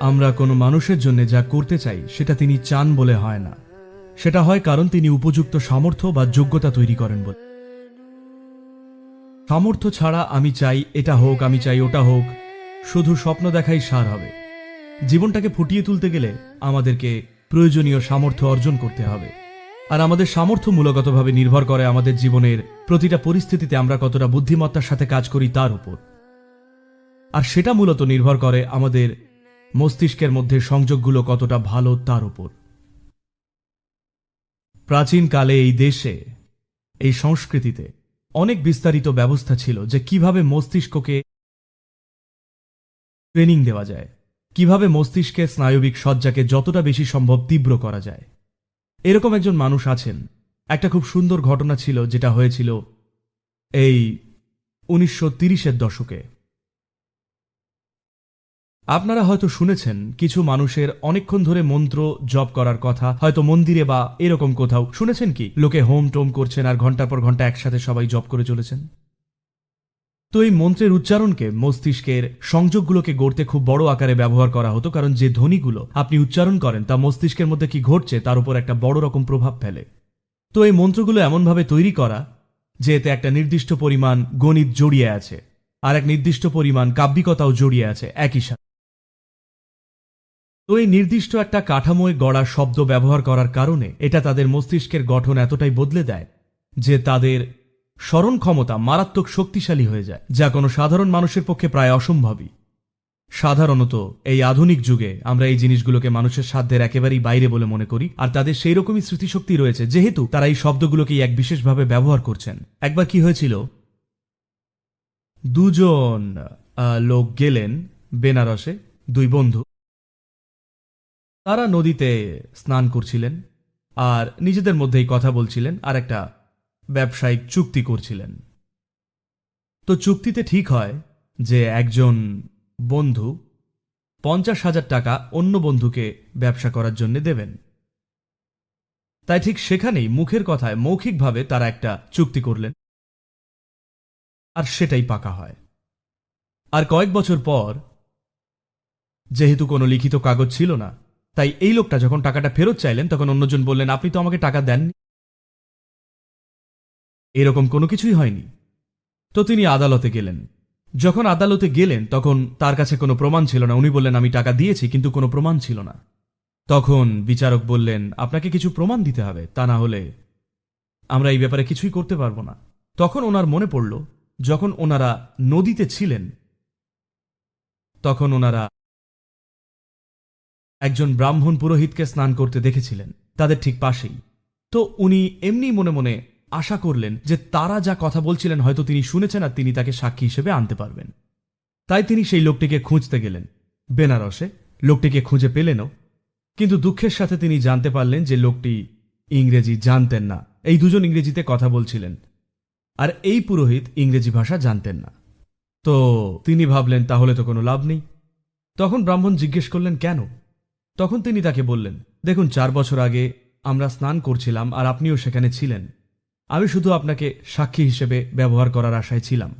আমরা কোনো মানুষের জন্য যা করতে চাই, সেটা তিনি চান বলে হয় না। সেটা হয় কারণ তিনি উপযুক্ত সামর্থ্য বা যোগ্যতা তৈরি করেন বলে। সামর্থ্য ছাড়া আমি চাই এটা হোক, আমি চাই ওটা হোক। শুধু স্বপ্ন দেখাই সার হবে। জীবনটাকে ফুটিয়ে তুলতে গেলে আমাদেরকে প্রয়োজনীয় সামর্থ্য অর্জন করতে হবে। আর আমাদের সামর্থ্য মূলগতভাবে নির্ভর করে আমাদের জীবনের প্রতিটা পরিস্থিতিতে আমরা কতটা বুদ্ধিমত্তার সাথে কাজ করি তার উপর। আর সেটা মূলত নির্ভর করে আমাদের মস্তিষ্কের মধ্যে সংযোগগুলো কতটা ভালো তার উপর। প্রাচীনকালে এই দেশে, এই সংস্কৃতিতে অনেক বিস্তারিত ব্যবস্থা ছিল যে কীভাবে মস্তিষ্ককে ট্রেনিং দেওয়া যায়, কীভাবে মস্তিষ্কের স্নায়বিক সজ্জাকে যতটা বেশি সম্ভব তীব্র করা যায়। এরকম একজন মানুষ আছেন। একটা খুব সুন্দর ঘটনা ছিল, যেটা হয়েছিল এই উনিশশো তিরিশের দশকে। আপনারা হয়তো শুনেছেন, কিছু মানুষের অনেকক্ষণ ধরে মন্ত্র জপ করার কথা, হয়তো মন্দিরে বা এরকম কোথাও। শুনেছেন কি? লোকে হোম টোম করছেন আর ঘণ্টার পর ঘণ্টা একসাথে সবাই জপ করে চলেছেন। তো এই মন্ত্রের উচ্চারণকে মস্তিষ্কের সংযোগগুলোকে গড়তে খুব বড় আকারে ব্যবহার করা হতো, কারণ যে ধ্বনিগুলো আপনি উচ্চারণ করেন, তা মস্তিষ্কের মধ্যে কি ঘটছে, তার উপর একটা বড় রকম প্রভাব ফেলে। তো এই মন্ত্রগুলো এমনভাবে তৈরি করা যে এতে একটা নির্দিষ্ট পরিমাণ গণিত জড়িয়ে আছে, আর এক নির্দিষ্ট পরিমাণ কাব্যিকতাও জড়িয়ে আছে একই সাথে। তো এই নির্দিষ্ট একটা কাঠামোয় গড়া শব্দ ব্যবহার করার কারণে এটা তাদের মস্তিষ্কের গঠন এতটাই বদলে দেয় যে তাদের স্মরণ ক্ষমতা মারাত্মক শক্তিশালী হয়ে যায়, যা কোনো সাধারণ মানুষের পক্ষে প্রায় অসম্ভবই। সাধারণত এই আধুনিক যুগে আমরা এই জিনিসগুলোকে মানুষের সাধ্যের একেবারেই বাইরে বলে মনে করি, আর তাদের সেই রকমই স্মৃতিশক্তি রয়েছে, যেহেতু তারা এই শব্দগুলোকেই এক বিশেষভাবে ব্যবহার করছেন। একবার কি হয়েছিল? দুজন লোক গেলেন বেনারসে, দুই বন্ধু। তারা নদীতে স্নান করছিলেন, আর নিজেদের মধ্যেই কথা বলছিলেন, আর একটা ব্যবসায়িক চুক্তি করছিলেন। তো চুক্তিতে ঠিক হয় যে একজন বন্ধু পঞ্চাশ হাজার টাকা অন্য বন্ধুকে ব্যবসা করার জন্য দেবেন। তাই ঠিক সেখানেই মুখের কথায় মৌখিকভাবে তারা একটা চুক্তি করলেন। আর সেটাই পাকা হয়। আর কয়েক বছর পর, যেহেতু কোনো লিখিত কাগজ ছিল না, তাই এই লোকটা যখন টাকাটা ফেরত চাইলেন, তখন অন্যজন বললেন, আপনি তো আমাকে টাকা দেননি। এরকম কোনো কিছুই হয়নি। তো তিনি আদালতে গেলেন। যখন আদালতে গেলেন, তখন তার কাছে কোনো প্রমাণ ছিল না। উনি বললেন, আমি টাকা দিয়েছি, কিন্তু কোনো প্রমাণ ছিল না। তখন বিচারক বললেন, আপনাকে কিছু প্রমাণ দিতে হবে, তা না হলে আমরা এই ব্যাপারে কিছুই করতে পারব না। তখন ওনার মনে পড়ল, যখন ওনারা নদীতে ছিলেন, তখন ওনারা একজন ব্রাহ্মণ পুরোহিতকে স্নান করতে দেখেছিলেন, তাদের ঠিক পাশেই। তো উনি এমনি মনে মনে আশা করলেন যে তারা যা কথা বলছিলেন হয়তো তিনি শুনেছেন আর তিনি তাকে সাক্ষী হিসেবে আনতে পারবেন। তাই তিনি সেই লোকটিকে খুঁজতে গেলেন। বেনারসে লোকটিকে খুঁজে পেলেনও। কিন্তু দুঃখের সাথে তিনি জানতে পারলেন যে লোকটি ইংরেজি জানতেন না। এই দুজন ইংরেজিতে কথা বলছিলেন। আর এই পুরোহিত ইংরেজি ভাষা জানতেন না। তো তিনি ভাবলেন, তাহলে তো কোনো লাভ নেই। তখন ব্রাহ্মণ জিজ্ঞেস করলেন, কেন? তখন তিনি তাকে বললেন, দেখুন, চার বছর আগে আমরা স্নান করছিলাম আর আপনিও সেখানে ছিলেন। আমি শুধু আপনাকে সাক্ষী হিসেবে ব্যবহার করার আশায় ছিলাম।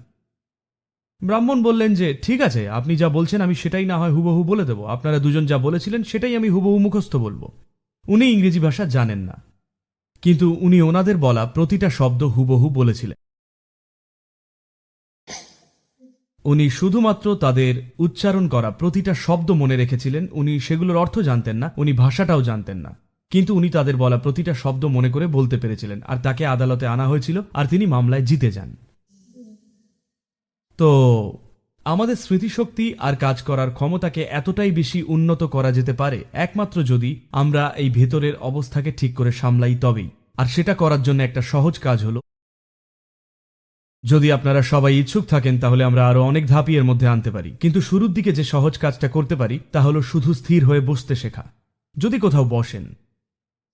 ব্রাহ্মণ বললেন যে, ঠিক আছে, আপনি যা বলছেন আমি সেটাই না হয় হুবহু বলে দেবো। আপনারা দুজন যা বলেছিলেন সেটাই আমি হুবহু মুখস্থ বলব। উনি ইংরেজি ভাষা জানেন না। কিন্তু উনি ওনাদের বলা প্রতিটা শব্দ হুবহু বলেছিলেন। উনি শুধুমাত্র তাদের উচ্চারণ করা প্রতিটা শব্দ মনে রেখেছিলেন। উনি সেগুলোর অর্থ জানতেন না, উনি ভাষাটাও জানতেন না। কিন্তু উনি তাদের বলা প্রতিটা শব্দ মনে করে বলতে পেরেছিলেন, আর তাকে আদালতে আনা হয়েছিল, আর তিনি মামলায় জিতে যান। তো, আমাদের স্মৃতিশক্তি আর কাজ করার ক্ষমতাকে এতটাই বেশি উন্নত করা যেতে পারে, একমাত্র যদি আমরা এই ভেতরের অবস্থাকে ঠিক করে সামলাই তবেই। আর সেটা করার জন্য একটা সহজ কাজ হলো, যদি আপনারা সবাই ইচ্ছুক থাকেন, তাহলে আমরা আরও অনেক ধাপই এর মধ্যে আনতে পারি। কিন্তু শুরুর দিকে যে সহজ কাজটা করতে পারি, তা হলো শুধু স্থির হয়ে বসতে শেখা। যদি কোথাও বসেন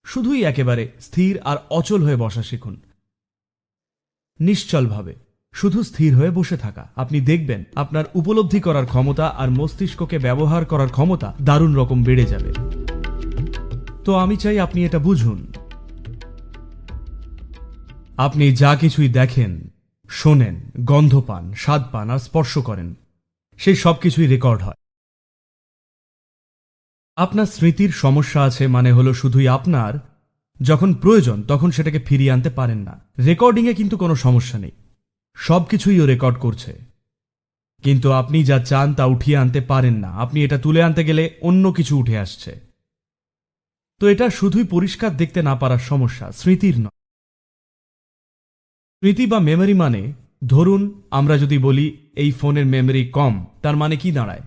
শুধুই একেবারে স্থির আর অচল হয়ে বসা শিখুন। নিশ্চলভাবে, শুধু স্থির হয়ে বসে থাকা। আপনি দেখবেন আপনার উপলব্ধি করার ক্ষমতা আর মস্তিষ্ককে ব্যবহার করার ক্ষমতা দারুণ রকম বেড়ে যাবে। তো আমি চাই আপনি এটা বুঝুন। আপনি যা কিছুই দেখেন, শোনেন, গন্ধ পান, স্বাদ পান আর স্পর্শ করেন, সেই সব কিছুই রেকর্ড হয়। আপনার স্মৃতির সমস্যা আছে মানে হলো শুধুই আপনার, যখন প্রয়োজন তখন সেটাকে ফিরিয়ে আনতে পারেন না। রেকর্ডিংয়ে কিন্তু কোনো সমস্যা নেই। সব কিছুই ও রেকর্ড করছে। কিন্তু আপনি যা চান তা উঠিয়ে আনতে পারেন না। আপনি এটা তুলে আনতে গেলে অন্য কিছু উঠে আসছে। তো এটা শুধুই পরিষ্কার দেখতে না পারার সমস্যা, স্মৃতির নয়। স্মৃতি বা মেমরি মানে ধরুন আমরা যদি বলি এই ফোনের মেমরি কম, তার মানে কি দাঁড়ায়?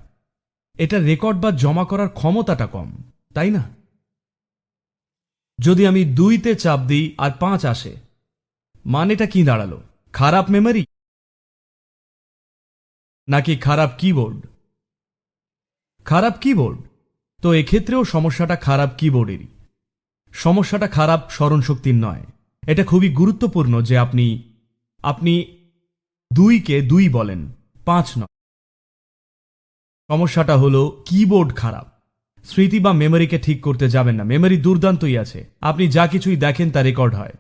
এটা রেকর্ড বা জমা করার ক্ষমতাটা কম, তাই না? যদি আমি দুইতে চাপ দিই আর পাঁচ আসে, মানেটা কি দাঁড়াল? খারাপ মেমরি নাকি খারাপ কিবোর্ড খারাপ কিবোর্ড তো এক্ষেত্রেও সমস্যাটা খারাপ কিবোর্ডেরই সমস্যাটা খারাপ স্মরণশক্তির নয়। এটা খুবই গুরুত্বপূর্ণ যে আপনি আপনি দুইকে দুই বলেন, পাঁচ নয়। সমস্যাটা হলো কিবোর্ড খারাপ। স্মৃতি বা মেমোরিকে ঠিক করতে যাবেন না। মেমোরি দুর্দান্তই আছে। আপনি যা কিছুই দেখেন তা রেকর্ড হয়।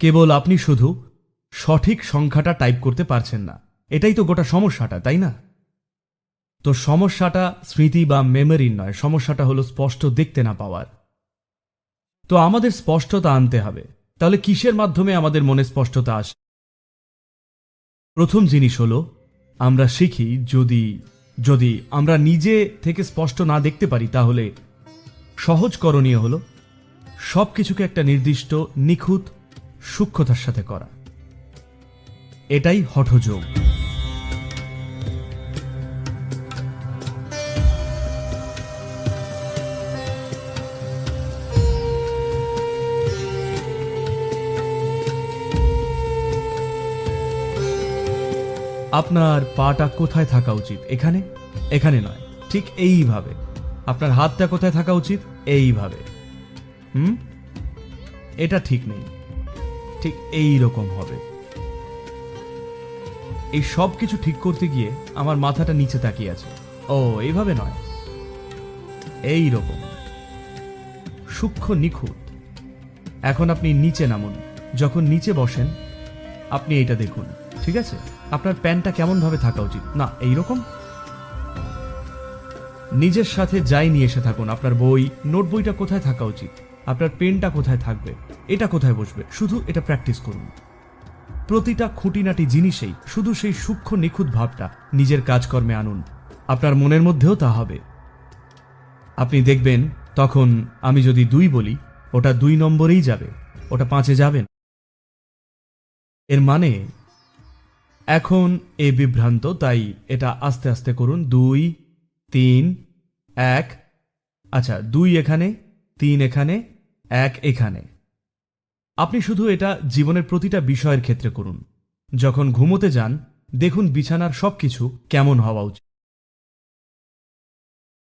কেবল আপনি শুধু সঠিক সংখ্যাটা টাইপ করতে পারছেন না। এটাই তো গোটা সমস্যাটা, তাই না? তো সমস্যাটা স্মৃতি বা মেমোরির নয়, সমস্যাটা হলো স্পষ্ট দেখতে না পাওয়ার। তো আমাদের স্পষ্টতা আনতে হবে। তাহলে কিসের মাধ্যমে আমাদের মনে স্পষ্টতা আসে প্রথম জিনিস হলো, আমরা শিখি যদি যদি আমরা নিজে থেকে স্পষ্ট না দেখতে পারি, তাহলে সহজ করণীয় হল সব কিছুকে একটা নির্দিষ্ট, নিখুঁত, সূক্ষ্মতার সাথে করা। এটাই হঠযোগ। আপনার পাটা কোথায় থাকা উচিত? এখানে? এখানে নয়। ঠিক এইভাবে। আপনার হাতটা কোথায় থাকা উচিত? এইভাবে। হুম? এটা ঠিক নেই। ঠিক এই রকম হবে। এই সব কিছু ঠিক করতে গিয়ে আমার মাথাটা নিচে তাকিয়ে আছে। ও, এইভাবে নয়। এই রকম সূক্ষ্ম নিখুঁত। এখন আপনি নিচে নামুন। যখন নিচে বসেন, আপনি এটা দেখুন। ঠিক আছে? আপনার প্যান্টটা কেমন ভাবে থাকা উচিত? না এই রকম নিজের সাথে যাই নিয়ে এসে থাকুন। আপনার বই, নোট বইটা কোথায় থাকা উচিত? আপনার পেনটা কোথায় থাকবে? এটা কোথায় বসবে? শুধু এটা প্র্যাকটিস করুন। প্রতিটা খুঁটিনাটি জিনিসেই, শুধু সেই সূক্ষ্ম নিখুঁত ভাবটা নিজের কাজকর্মে আনুন। আপনার মনের মধ্যেও তা হবে। আপনি দেখবেন, তখন আমি যদি দুই বলি, ওটা দুই নম্বরেই যাবে, ওটা পাঁচে যাবেন এর মানে এখন এ বিভ্রান্ত, তাই এটা আস্তে আস্তে করুন। দুই, তিন, এক আচ্ছা দুই এখানে, তিন এখানে, এক এখানে। আপনি শুধু এটা জীবনের প্রতিটা বিষয়ের ক্ষেত্রে করুন। যখন ঘুমোতে যান, দেখুন বিছানার সবকিছু কেমন হওয়া উচিত।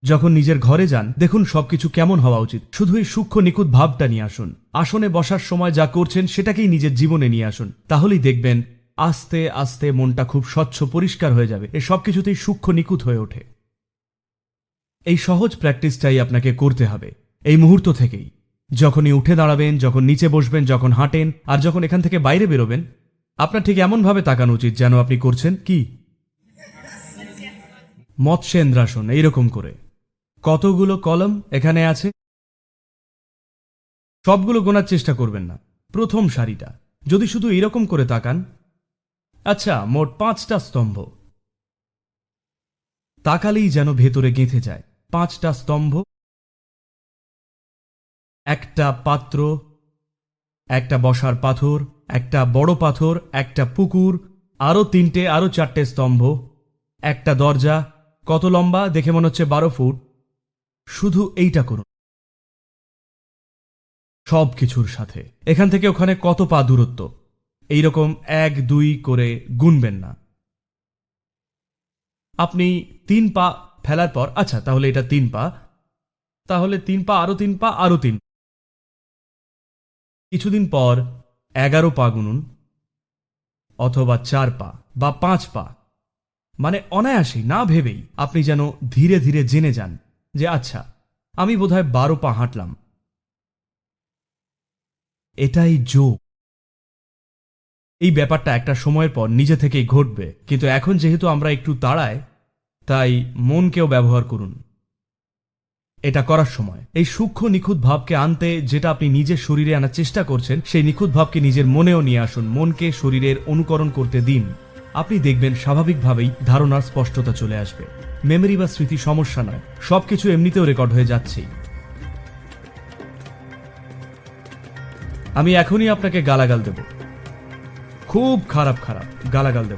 যখন নিজের ঘরে যান, দেখুন সবকিছু কেমন হওয়া উচিত। শুধু এই সূক্ষ্ম নিখুঁত ভাবটা নিয়ে আসুন। আসনে বসার সময় যা করছেন, সেটাকেই নিজের জীবনে নিয়ে আসুন। তাহলেই দেখবেন আস্তে আস্তে মনটা খুব স্বচ্ছ, পরিষ্কার হয়ে যাবে। এ সব কিছুতেই সূক্ষ্ম নিখুঁত হয়ে ওঠে। এই সহজ প্র্যাকটিসটাই আপনাকে করতে হবে। এই মুহূর্ত থেকেই। যখনই উঠে দাঁড়াবেন, যখন নিচে বসবেন, যখন হাঁটেন, আর যখন এখান থেকে বাইরে বেরোবেন, আপনার ঠিক এমনভাবে তাকানো উচিত যেন আপনি করছেন কি? মৎস্যেন্দ্রাসন, এইরকম করে। কতগুলো কলম এখানে আছে? সবগুলো গোনার চেষ্টা করবেন না। প্রথম সারিটা। যদি শুধু এরকম করে তাকান আচ্ছা মোট পাঁচটা স্তম্ভ। তাকালেই যেন ভেতরে গেঁথে যায়। পাঁচটা স্তম্ভ। একটা পাত্র, একটা বসার পাথর, একটা বড় পাথর, একটা পুকুর, আরও তিনটে, আরও চারটে স্তম্ভ। একটা দরজা, কত লম্বা, দেখে মনে হচ্ছে বারো ফুট। শুধু এইটা করুন। সব কিছুর সাথে। এখান থেকে ওখানে কত পা দূরত্ব? এইরকম এক, দুই করে গুনবেন না। আপনি তিন পা ফেলার পর আচ্ছা তাহলে এটা তিন পা। তাহলে তিন পা, আরও তিন পা, আরও তিন। কিছুদিন পর এগারো পা গুনুন, অথবা চার পা, বা পাঁচ পা। মানে অনায়াসেই, না ভেবেই আপনি যেন ধীরে ধীরে জেনে যান যে আচ্ছা আমি বোধহয় বারো পা হাঁটলাম। এটাই যোগ। এই ব্যাপারটা একটা সময়ের পর নিজে থেকেই ঘটবে। কিন্তু এখন যেহেতু আমরা একটু তাড়ায় তাই মনকেও ব্যবহার করুন। এটা করার সময়। এই সূক্ষ্ম নিখুঁত ভাবকে আনতে যেটা আপনি নিজের শরীরে আনার চেষ্টা করছেন, সেই নিখুঁত ভাবকে নিজের মনেও নিয়ে আসুন, মনকে শরীরের অনুকরণ করতে দিন। আপনি দেখবেন স্বাভাবিকভাবেই ধারণার স্পষ্টতা চলে আসবে। মেমরি বা স্মৃতি সমস্যা নয়, সবকিছু এমনিতেও রেকর্ড হয়ে যাচ্ছেই। আমি এখনই আপনাকে গালাগাল দেব। খুব খারাপ খারাপ গালাগাল দেব।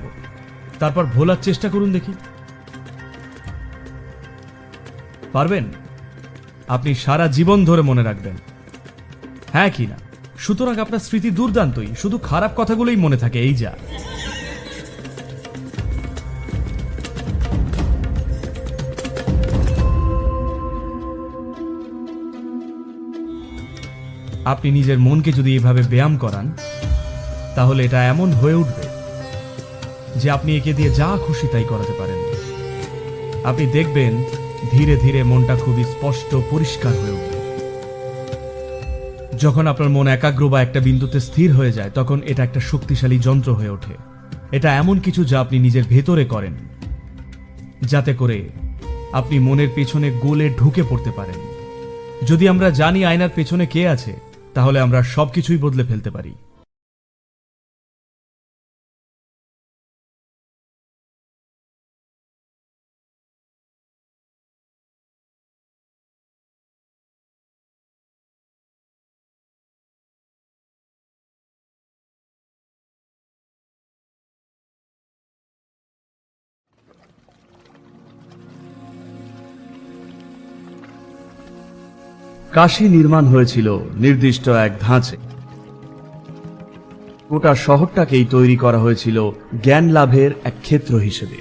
তারপর ভোলার চেষ্টা করুন দেখি। পারবেন? আপনি সারা জীবন ধরে মনে রাখবেন। হ্যাঁ কি না সুতরাং আপনার স্মৃতি দুর্দান্তই। শুধু খারাপ কথাগুলোই মনে থাকে, এই যা। আপনি নিজের মনকে যদি এভাবে ব্যায়াম করান তাহলে এটা এমন হয়ে উঠবে যে আপনি একে দিয়ে যা খুশি তাই করাতে পারেন। আপনি দেখবেন ধীরে ধীরে মনটা খুবই স্পষ্ট, পরিষ্কার হয়ে উঠবে। যখন আপনার মন একাগ্র বা একটা বিন্দুতে স্থির হয়ে যায়, তখন এটা একটা শক্তিশালী যন্ত্র হয়ে ওঠে। এটা এমন কিছু যা আপনি নিজের ভেতরে করেন, যাতে করে আপনি মনের পেছনে গোলে ঢুকে পড়তে পারেন। যদি আমরা জানি আয়নার পেছনে কে আছে, তাহলে আমরা সবকিছুই বদলে ফেলতে পারি। কাশী নির্মাণ হয়েছিল নির্দিষ্ট এক ধাঁচে। গোটা শহরটাকেই তৈরি করা হয়েছিল জ্ঞান লাভের এক ক্ষেত্র হিসেবে।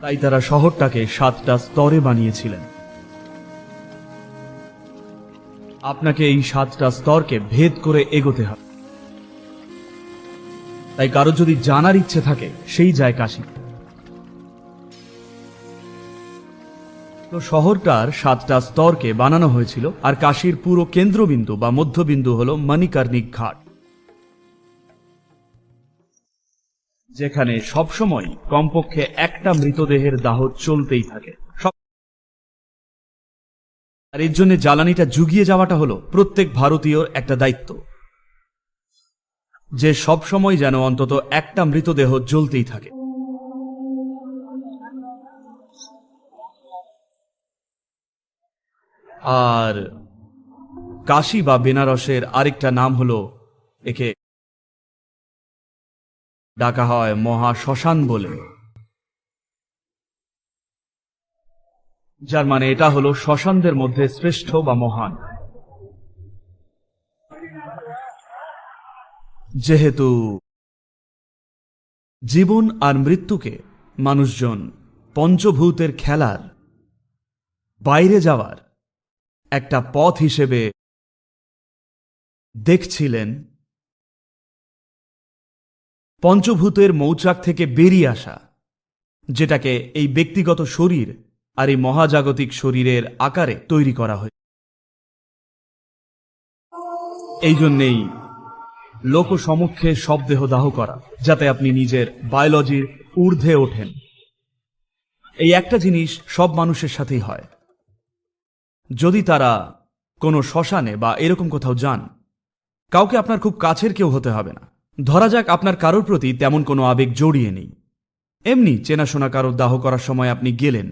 তাই তারা শহরটাকে সাতটা স্তরে বানিয়েছিলেন। আপনাকে এই সাতটা স্তরকে ভেদ করে এগোতে হবে। তাই কারও যদি জানার ইচ্ছে থাকে, সেই যায় কাশী তো শহরটার সাতটা স্তরকে বানানো হয়েছিল আর কাশীর পুরো কেন্দ্রবিন্দু বা মধ্যবিন্দু হল মণিকর্ণিক ঘাট। যেখানে সবসময় কমপক্ষে একটা মৃতদেহের দাহ চলতেই থাকে। আর এর জন্য জ্বালানিটা জুগিয়ে যাওয়াটা হলো প্রত্যেক ভারতীয়র একটা দায়িত্ব। যে সবসময় যেন অন্তত একটা মৃতদেহ জ্বলতেই থাকে। আর কাশি বা বেনারসের আরেকটা নাম হলো একে ডাকা হয় মহা শ্মশান বলে। যার মানে এটা হলো শ্মশানদের মধ্যে শ্রেষ্ঠ বা মহান। যেহেতু জীবন আর মৃত্যুকে মানুষজন পঞ্চভূতের খেলার বাইরে যাওয়ার একটা পথ হিসেবে দেখছিলেন পঞ্চভূতের মৌচাক থেকে বেরিয়ে আসা, যেটাকে এই ব্যক্তিগত শরীর আর এই মহাজাগতিক শরীরের আকারে তৈরি করা হয় এই জন্যেই লোক সমক্ষে সব দেহ দাহ করা, যাতে আপনি নিজের বায়োলজির ঊর্ধ্বে ওঠেন। এই একটা জিনিস সব মানুষের সাথেই হয়। যদি তারা কোনো শ্মশানে বা এরকম কোথাও যান, কাউকে আপনার খুব কাছের কেউ হতে হবে না। ধরা যাক আপনার কারোর প্রতি তেমন কোনো আবেগ জড়িয়ে নেই। এমনি চেনাশোনা কারোর দাহ করার সময় আপনি গেলেন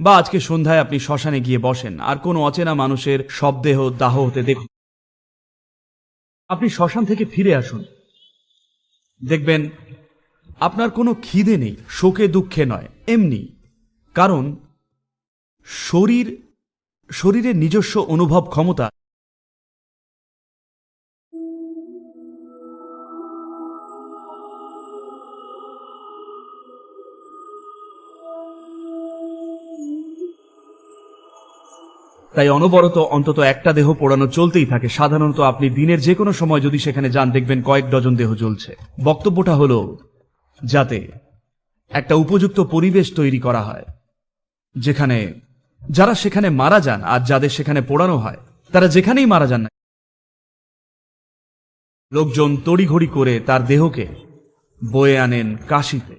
বা আজকে সন্ধ্যায় আপনি শ্মশানে গিয়ে বসেন, আর কোনো অচেনা মানুষের শবদেহ, দাহ হতে দেখুন আপনি শ্মশান থেকে ফিরে আসুন। দেখবেন আপনার কোনো খিদে নেই, শোকে দুঃখে নয়, এমনি। কারণ শরীর শরীরের নিজস্ব অনুভব ক্ষমতা। তাই অনবরত অন্তত একটা দেহ পোড়ানো চলতেই থাকে। সাধারণত আপনি দিনের যে কোনো সময় যদি সেখানে যান, দেখবেন কয়েক ডজন দেহ জ্বলছে। বক্তব্যটা হলো, যাতে একটা উপযুক্ত পরিবেশ তৈরি করা হয়, যেখানে যারা সেখানে মারা যান আর যাদের সেখানে পোড়ানো হয়, তারা যেখানেই মারা যান না লোকজন তড়িঘড়ি করে তার দেহকে বয়ে আনেন কাশিতে।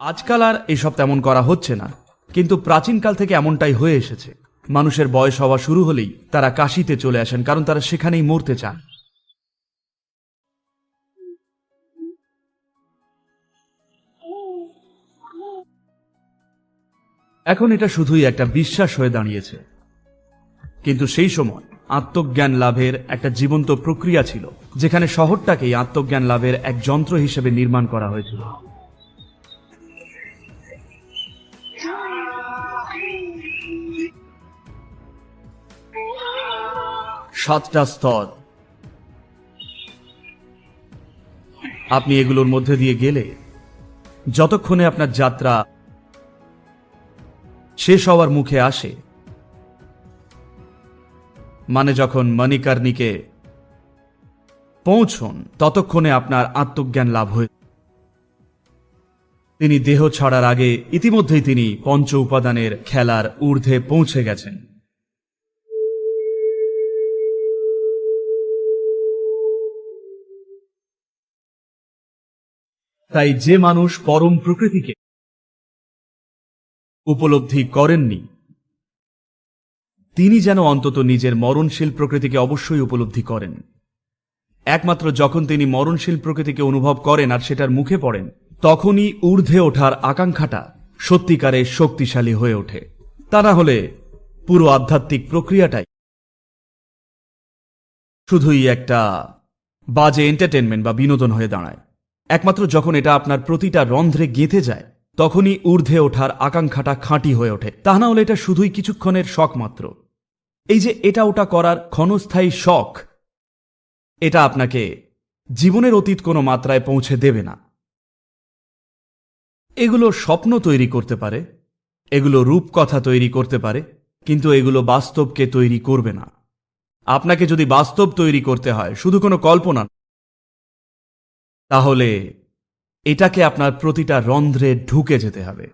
আজকাল আর এসব তেমন করা হচ্ছে না, কিন্তু প্রাচীনকাল থেকে এমনটাই হয়ে এসেছে। মানুষের বয়স হওয়া শুরু হলেই তারা কাশিতে চলে আসেন, কারণ তারা সেখানেই মরতে চান। এখন এটা শুধুই একটা বিশ্বাস হয়ে দাঁড়িয়েছে। কিন্তু সেই সময় আত্মজ্ঞান লাভের একটা জীবন্ত প্রক্রিয়া ছিল, যেখানে শহরটাকেই আত্মজ্ঞান লাভের এক যন্ত্র হিসেবে নির্মাণ করা হয়েছিল। সাতটা স্তর। আপনি এগুলোর মধ্যে দিয়ে গেলে, যতক্ষণে আপনার যাত্রা শেষ হওয়ার মুখে আসে। মানে যখন মণিকার্নিকে পৌঁছন, ততক্ষণে আপনার আত্মজ্ঞান লাভ হয়ে তিনি দেহ ছাড়ার আগে ইতিমধ্যেই তিনি পঞ্চ উপাদানের খেলার ঊর্ধ্বে পৌঁছে গেছেন। তাই যে মানুষ পরম প্রকৃতিকে উপলব্ধি করেননি। তিনি যেন অন্তত নিজের মরণশীল প্রকৃতিকে অবশ্যই উপলব্ধি করেন। একমাত্র যখন তিনি মরণশীল প্রকৃতিকে অনুভব করেন আর সেটার মুখে পড়েন, তখনই ঊর্ধ্বে ওঠার আকাঙ্ক্ষাটা সত্যিকারে শক্তিশালী হয়ে ওঠে। তা না হলে পুরো আধ্যাত্মিক প্রক্রিয়াটাই শুধুই একটা বাজে এন্টারটেনমেন্ট বা বিনোদন হয়ে দাঁড়ায়। একমাত্র যখন এটা আপনার প্রতিটা রন্ধ্রে গেঁথে যায় তখনই ঊর্ধ্বে ওঠার আকাঙ্ক্ষাটা খাঁটি হয়ে ওঠে। তা না হলে এটা শুধুই কিছুক্ষণের শখ মাত্র। এই যে এটা ওটা করার ক্ষণস্থায়ী শখ, এটা আপনাকে জীবনের অতীত কোনো মাত্রায় পৌঁছে দেবে না। এগুলো স্বপ্ন তৈরি করতে পারে, এগুলো রূপকথা তৈরি করতে পারে, কিন্তু এগুলো বাস্তবকে তৈরি করবে না। আপনাকে যদি বাস্তব তৈরি করতে হয়, শুধু কোনো কল্পনা তাহলে এটাকে আপনার প্রতিটা রন্ধ্রে ঢুকে যেতে হবে।